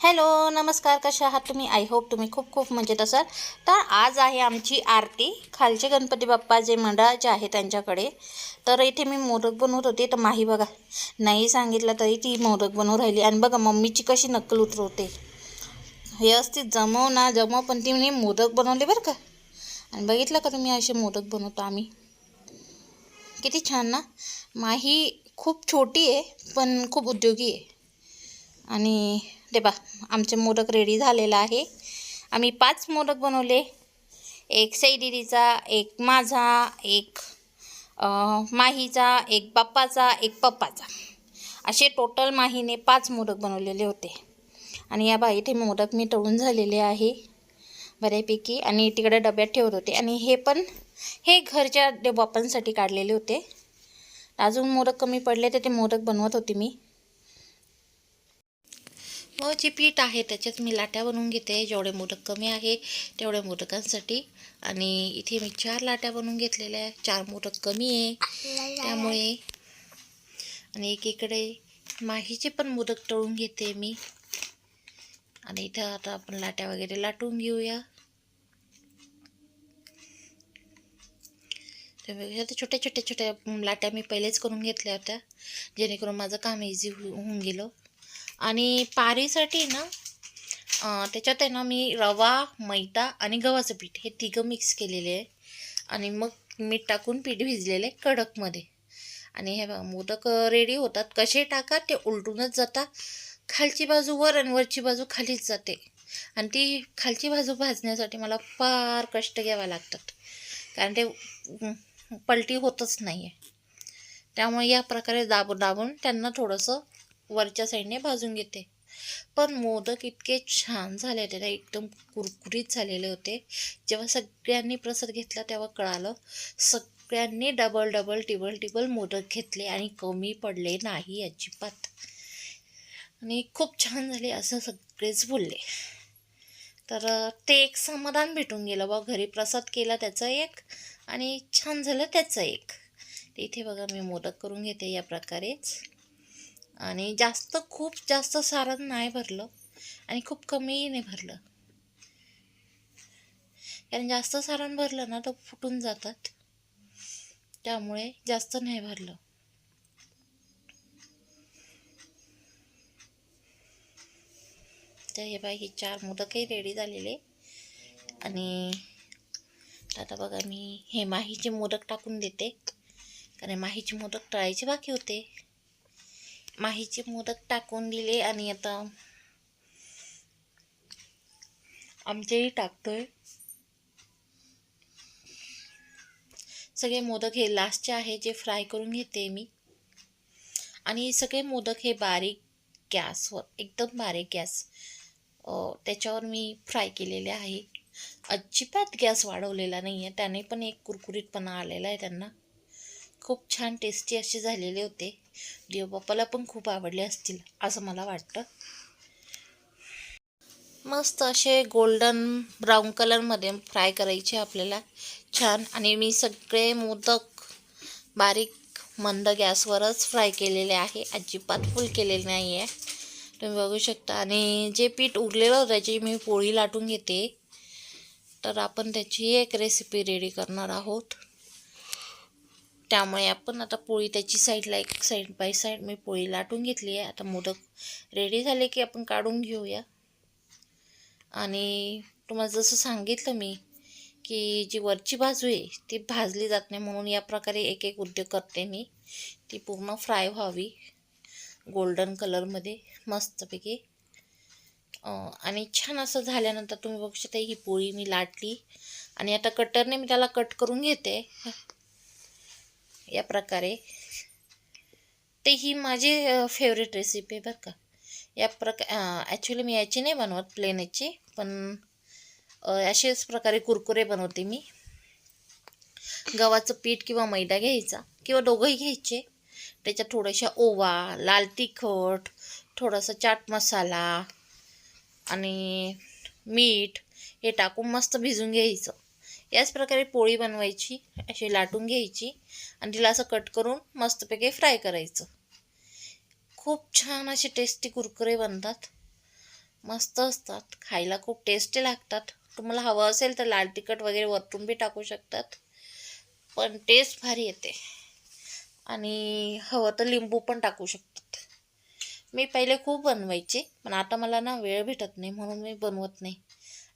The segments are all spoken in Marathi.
हॅलो नमस्कार कशा आहात तुम्ही? आय होप तुम्ही खूप खूप मजेत असाल. तर आज आहे आमची आरती. खालचे गणपती बाप्पा जे मंडळाचे आहे त्यांच्याकडे. तर इथे मी मोदक बनवत होते. तर माही बघा नाही सांगितलं तरी ती मोदक बनवून राहिली. आणि बघा मम्मीची कशी नक्कल उतरवते. व्यवस्थित जमव ना जमव पण ती मी मोदक बनवले बरं का. आणि बघितलं का तुम्ही असे मोदक बनवतो आम्ही? किती छान ना. माही खूप छोटी आहे पण खूप उद्योगी आहे. आणि ते बा आमचे मोदक रेडी झालेला आहे. आम्ही पाच मोदक बनवले. एक सैदिरीचा एक माझा एक माहीचा एक बाप्पाचा एक पप्पाचा. असे टोटल माहीने पाच मोदक बनवलेले होते. आणि या बाई इथे मोदक मी तळून झालेले आहे. बऱ्यापैकी. आणि तिकडे डब्यात ठेवत होते. आणि हे पण हे घरच्या दे- बाप्पांसाठी काढलेले होते. अजून मोदक कमी पडले तर ते मोदक बनवत होते मी. व जे पीठ आहे त्याच्यात मी लाट्या बनवून घेते. जेवढे मोदक कमी आहे तेवढ्या मोदकांसाठी. आणि इथे मी चार लाट्या बनवून घेतलेल्या आहे. चार मोदक कमी आहे. त्यामुळे आणि एकीकडे माहीचे पण मोदक तळून घेते मी. आणि इथं आता आपण लाट्या वगैरे लाटून घेऊया. तर छोट्या छोट्या छोट्या लाट्या मी पहिलेच करून घेतल्या होत्या. जेणेकरून माझं काम इझी होऊन गेलं. आणि पारीसाठी ना त्याच्यात आहे ना मी रवा मैदा आणि गव्हाचं पीठ हे तिघं मिक्स केलेले आहे. आणि मग मीठ टाकून पीठ भिजलेलं आहे कडकमध्ये. आणि हे बघा मोदक रेडी होतात. कसे टाका ते उलटूनच जातात खालची बाजू वर आणि वरची बाजू खालीच जाते. आणि ती खालची बाजू भाजण्यासाठी मला फार कष्ट घ्यावा लागतात. कारण ते पलटी होतच नाही आहे त्यामुळे या प्रकारे दाबून दाबून त्यांना थोडंसं वरच्या साईडने भाजून घेते. पण मोदक इतके छान झाले होते ना एकदम कुरकुरीत झालेले होते. जेव्हा सगळ्यांनी प्रसाद घेतला तेव्हा कळालं सगळ्यांनी डबल डबल टिबल टिबल मोदक घेतले आणि कमी पडले नाही अजिबात. आणि खूप छान झाले असं सगळेच बोलले. तर ते एक समाधान भेटून गेलं बा घरी प्रसाद केला त्याचा एक आणि छान झालं त्याचं एक. इथे बघा मी मोदक करून घेते या प्रकारेच. आणि जास्त खूप जास्त सारण नाही भरलं आणि खूप कमीही नाही भरलं. कारण जास्त सारण भरलं ना तर फुटून जातात. त्यामुळे जास्त नाही भरलं. तर हे बाई हे चार मोदकही रेडी झालेले. आणि आता बघा मी हे माहीचे मोदक टाकून देते. कारण माहीचे मोदक तळायचे बाकी होते. माहीचे मोदक टाकून दिले आणि आता आमचेही टाकतोय. सगळे मोदक हे लास्टचे आहे जे फ्राय करून घेते मी. आणि सगळे मोदक हे बारीक गॅसवर एकदम बारीक गॅस त्याच्यावर मी फ्राय केलेले आहे. अजिबात गॅस वाढवलेला नाही आहे त्याने पण एक कुरकुरीतपणा आलेला आहे त्यांना. खूप छान टेस्टी असे झालेले होते. देवबाप्पाला पण खूप आवडले असतील असं मला वाटतं. मस्त असे गोल्डन ब्राऊन कलरमध्ये फ्राय करायचे आपल्याला. छान. आणि मी सगळे मोदक बारीक मंद गॅसवरच फ्राय केलेले आहे. अजिबात फुल केलेले नाही आहे तुम्ही बघू शकता. आणि जे पीठ उरलेलं होतं त्याची मी पोळी लाटून घेते. तर आपण त्याची एक रेसिपी रेडी करणार आहोत. त्यामुळे आपण आता पोळी त्याची साईडला एक साईड बाय साईड मी पोळी लाटून घेतली आहे. आता मोदक रेडी झाले की आपण काढून घेऊया. आणि तुम्हाला जसं सांगितलं मी की जी वरची बाजू आहे ती भाजली जात नाही म्हणून या प्रकारे एक एक उद्योग करते मी. ती पूर्ण फ्राय व्हावी. गोल्डन कलरमध्ये मस्तपैकी. आणि छान असं झाल्यानंतर तुम्ही बघू शकता ही पोळी मी लाटली. आणि आता कटरने मी त्याला कट करून घेते. या प्रकारे. ते ही माझी फेवरेट रेसिपी आहे बरं का. या प्रका ॲक्च्युली मी याची नाही बनवत प्लेन याची पण अशाच प्रकारे कुरकुरे बनवते मी. गव्हाचं पीठ किंवा मैदा घ्यायचा किंवा दोघंही घ्यायचे. त्याच्यात थोड्याशा ओवा लाल तिखट थोडासा चाट मसाला आणि मीठ हे टाकून मस्त भिजून घ्यायचं. याच प्रकारे पोळी बनवायची अशी लाटून घ्यायची आणि तिला असं कट करून मस्तपैकी फ्राय करायचं. खूप छान असे टेस्टी कुरकुरे बनतात. मस्त असतात. खायला खूप टेस्टी लागतात. तुम्हाला हवं असेल तर लाल तिखट वगैरे वरतून बी टाकू शकतात. पण टेस्ट भारी येते. आणि हवं तर लिंबू पण टाकू शकतात. मी पहिले खूप बनवायचे पण आता मला ना वेळ भेटत नाही म्हणून मी बनवत नाही.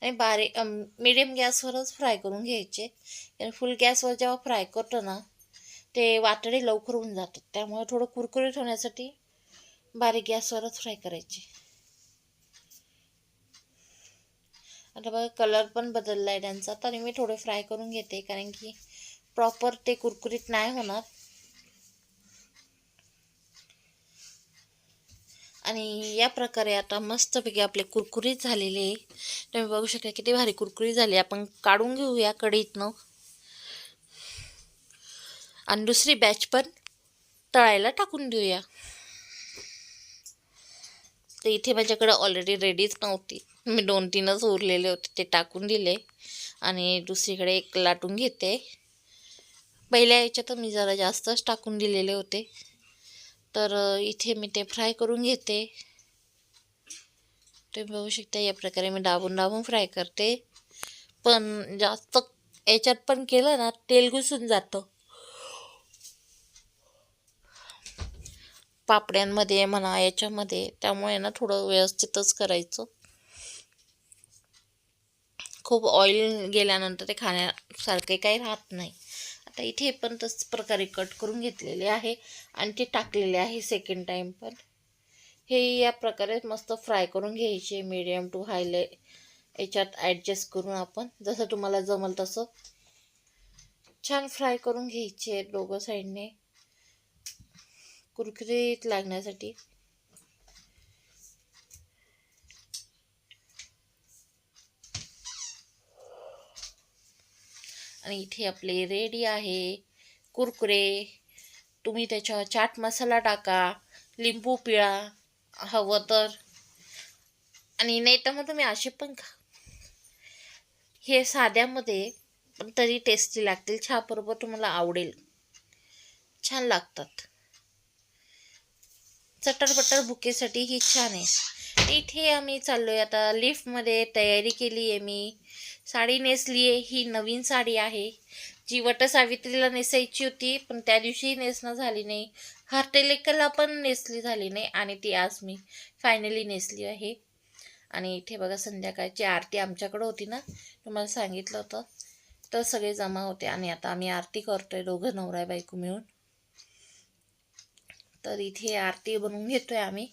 आणि बारीक मिडियम गॅसवरच फ्राय करून घ्यायचे. कारण फुल गॅसवर जेव्हा फ्राय करतो ना ते वाटडे लवकर होऊन जातात. त्यामुळे थोडं कुरकुरीत होण्यासाठी बारीक गॅसवरच फ्राय करायचे. आता बघा कलर पण बदलला आहे त्यांचा. तरी मी थोडे फ्राय करून घेते. कारण की प्रॉपर ते कुरकुरीत नाही होणार. आणि या प्रकारे आता मस्तपैकी आपले कुरकुरीत झालेले तुम्ही बघू शकता किती भारी कुरकुरीत झाले. आपण काढून घेऊया कढईतनं. आणि दुसरी बॅच पण तळायला टाकून देऊया. तर इथे माझ्याकडे ऑलरेडी रेडीच नव्हती. मी दोन तीनच उरलेले होते ते टाकून दिले. आणि दुसरीकडे एक लाटून घेते. पहिल्या याच्यात मी जरा जास्तच टाकून दिलेले होते. तर इथे मी ते फ्राय करून घेते. तुम्ही बघू शकता या प्रकारे मी दाबून दाबून फ्राय करते. पण जास्त याच्यात पण केलं ना तेल घुसून जातं. पापड्यांमध्ये म्हणा याच्यामध्ये. त्यामुळे ना थोडं व्यवस्थितच करायचं. खूप ऑइल गेल्यानंतर ते खाण्यासारखे काही राहत नाही. आता इथे पण तस प्रकारे कट करून घेतलेले आहे. आणि ते टाकलेले आहे सेकंड टाईम पण. हे या प्रकारे मस्त फ्राय करून घ्यायचे. मीडियम टू हायले याच्यात ॲडजस्ट करून आपण. जसं तुम्हाला जमल तसं. छान फ्राय करून घ्यायचे दोघं साईडने कुरकुरीत लागण्यासाठी. आणि इथे आपले रेडी आहे कुरकुरे. तुम्ही त्याच्यावर चाट मसाला टाका लिंबू पिळा हवं तर. आणि नाही तर मग तुम्ही असे पण खा. हे साध्यामध्ये पण तरी टेस्टी लागतील चहाबरोबर तुम्हाला आवडेल. छान लागतात. चटरपटर बुकेसाठी ही छान आहे. इथे आम्ही चाललो आहे आता लिफ्टमध्ये तयारी केली आहे मी. साडी नेसली आहे ही नवीन साडी आहे. जी वटसावित्रीला नेसायची होती पण त्या दिवशी नेसणं झाली नाही. हार्टेलेकला पण नेसली झाली नाही आणि ती आज मी फायनली नेसली आहे. आणि इथे बघा संध्याकाळची आरती आमच्याकडं होती ना तुम्हाला सांगितलं होतं. तर सगळे जमा होते आणि आता आम्ही आरती करतोय दोघं नवरा बायको मिळून. तर इथे आरती बनवून घेतोय आम्ही.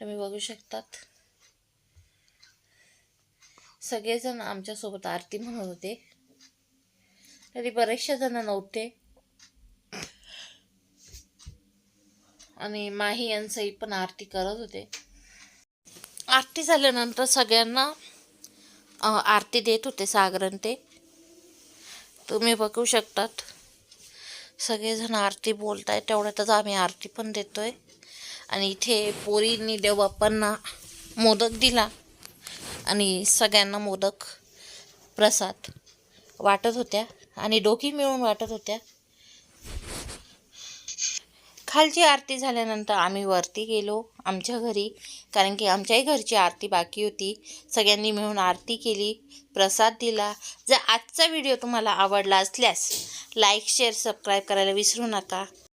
तुम्ही बघू शकतात. सगळेजण आमच्यासोबत आरती म्हणत होते. तरी बरेचसे जण नव्हते. आणि माही यांचंही पण आरती करत होते. आरती झाल्यानंतर सगळ्यांना आरती देत होते सागरन ते. तुम्ही बघू शकतात. सगळेजण आरती बोलत तेवढ्यातच आम्ही आरती पण देतोय. आणि इथे पोरींनी देवबाप्पांना मोदक दिला आणि सगळ्यांना मोदक प्रसाद वाटत होत्या आणि डोकी मिळून वाटत होत्या. खालची आरती झाल्यानंतर आम्ही वरती गेलो आमच्या घरी कारण की आमच्याही घरची आरती बाकी होती. सगळ्यांनी मिळून आरती केली प्रसाद दिला. जर आजचा व्हिडिओ तुम्हाला आवडला असल्यास लाईक शेअर सबस्क्राईब करायला विसरू नका.